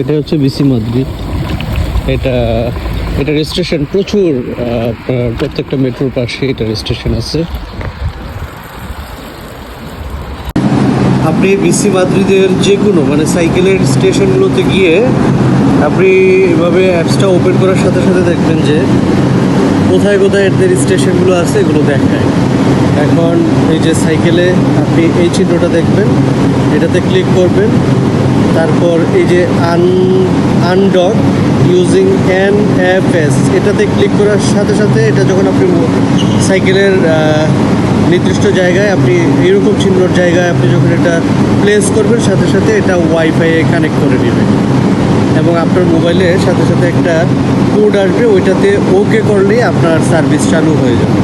এটা হচ্ছে BC Madrid এটা এটা রেজিস্ট্রেশন প্রচুর প্রত্যেকটা মেট্রোর পাশে এটা স্টেশন আছে। আপনি বিসি মাদ্রিদের যে কোনো মানে সাইকেলের স্টেশনগুলোতে গিয়ে আপনি এভাবে অ্যাপসটা ওপেন করার সাথে সাথে দেখবেন যে কোথায় কোথায় এদের স্টেশনগুলো আছে এগুলো দেখায়। এখন এই যে সাইকেলে আপনি এই চিহ্নটা দেখবেন, এটাতে ক্লিক করবেন, তারপর এই যে আন, undock using N F S, এটাতে ক্লিক করার সাথে সাথে এটা যখন আপনি সাইকেলের নির্দিষ্ট জায়গায় আপনি এইরকম চিহ্নর জায়গায় আপনি যখন এটা প্লেস করবেন, সাথে সাথে এটা ওয়াইফাইয়ে কানেক্ট করে নেবেন। এবং আপনার মোবাইলে সাথে সাথে একটা কোড আসবে, ওইটাতে ওকে করলেই আপনার সার্ভিস চালু হয়ে যাবে।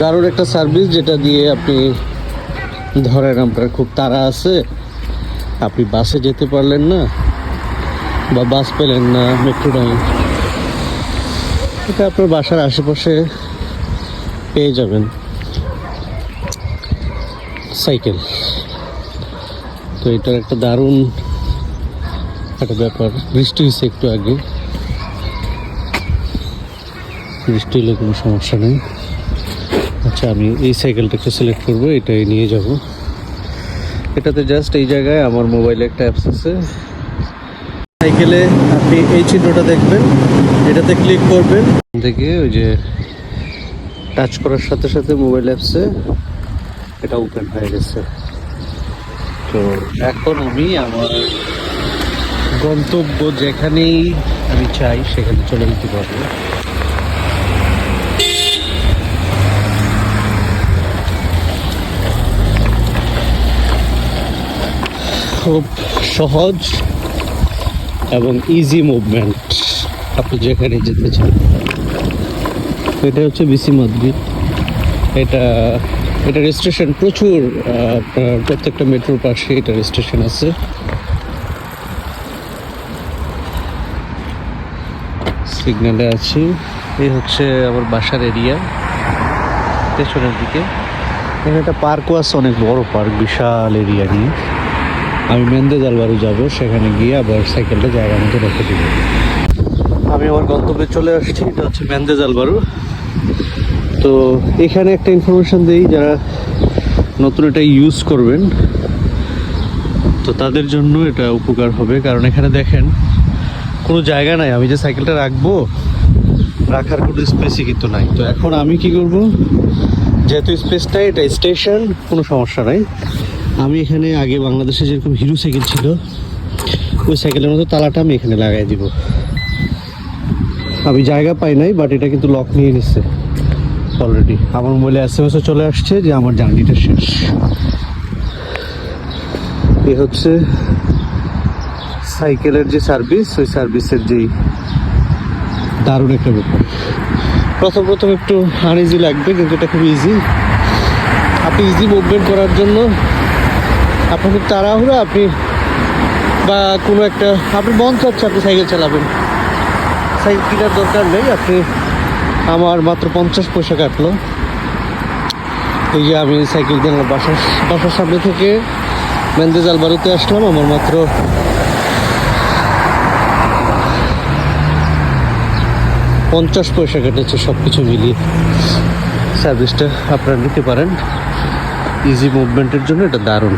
দারুণ একটা সার্ভিস যেটা দিয়ে আপনি ধরেন আপনার খুব তাড়া আছে, আপনি বাসে যেতে পারলেন না বা বাস পেলেন না মেট্রো নাই এটা আপনার বাসার আশেপাশে পেয়ে যাবেন। সাইকেল। তো এটার একটা দারুণ একটা ব্যাপার। বৃষ্টি হয়েছে একটু আগে। বৃষ্টি হলে কোনো সমস্যা নেই। আচ্ছা আমি এই সাইকেলটাকে সিলেক্ট করব, এটাই নিয়ে যাব। এটাতে জাস্ট এই জায়গায় আমার মোবাইলে একটা অ্যাপস আছে। সাইকেলে আপনি এই চিহ্নটা দেখবেন, এটাতে ক্লিক করবেন। থেকে ওই যে টাচ করার সাথে সাথে মোবাইল অ্যাপসে এটা ওপেন হয়ে গেছে। তো এখন আমি আমার গন্তব্য যেখানেই আমি চাই, সেখানে চলে যেতে পারব। খুব সহজ এবং ইজি মুভমেন্ট আপনি যেখানে যেতে চান। এটা হচ্ছে বিসি মাদ্রিদ। এটা এটা রেজিস্ট্রেশন প্রচুর প্রত্যেকটা মেট্রোর পাশে এটা রেজিস্ট্রেশন আছে। সিগন্যালে আছি। এই হচ্ছে আমার বাসার এরিয়া পেছনের দিকে। এখানে একটা পার্কও আছে অনেক বড় পার্ক বিশাল এরিয়া নিয়ে। আমি মেন্দেজ আলবারু যাব সেখানে গিয়ে আবার সাইকেলটা জায়গা মতো রেখে দিব। আমি আমার গন্তব্যে চলে আসছি এটা হচ্ছে মেন্দেজ আলবারু তো এখানে একটা ইনফরমেশন দিই যারা নতুন এটা ইউজ করবেন তো তাদের জন্য এটা উপকার হবে। কারণ এখানে দেখেন কোনো জায়গা নাই। আমি যে সাইকেলটা রাখব, রাখার কোনো স্পেসই কিন্তু নাই। তো এখন আমি কি করব? যেহেতু স্পেস নাই এটা স্টেশন কোনো সমস্যা নাই। আমি এখানে আগে বাংলাদেশে যেরকম হিরো সাইকেল ছিল, ওই সাইকেলের মতো তালাটা আমি এখানে লাগাই দিব। আমি জায়গা পাই নাই বাট এটা কিন্তু লক নিয়ে নিচ্ছে অলরেডি আমার মোবাইলে এস এম এসও চলে আসছে যে আমার জার্নিটা শেষ। এ হচ্ছে সাইকেলের যে সার্ভিস, ওই সার্ভিসের যেই দারুণ একটা ব্যাপার। প্রথম প্রথম একটু আনইজি লাগবে, কিন্তু এটা খুব ইজি আপনি ইজি মুভমেন্ট করার জন্য আপনার খুব তাড়াহুড়ো, আপনি বা কোনো একটা, আপনি মন চাচ্ছে আপনি সাইকেল চালাবেন। সাইকেল কেনার দরকার নেই, আপনি আমার মাত্র পঞ্চাশ পয়সা কাটলো। এই যে আমি সাইকেল আমার বাসার বাসার সামনে থেকে মেন্দেজ আলবারুতে আসলাম, আমার মাত্র পঞ্চাশ পয়সা কেটেছে সব কিছু মিলিয়ে সার্ভিসটা আপনারা নিতে পারেন। ইজি মুভমেন্টের জন্য এটা দারুণ।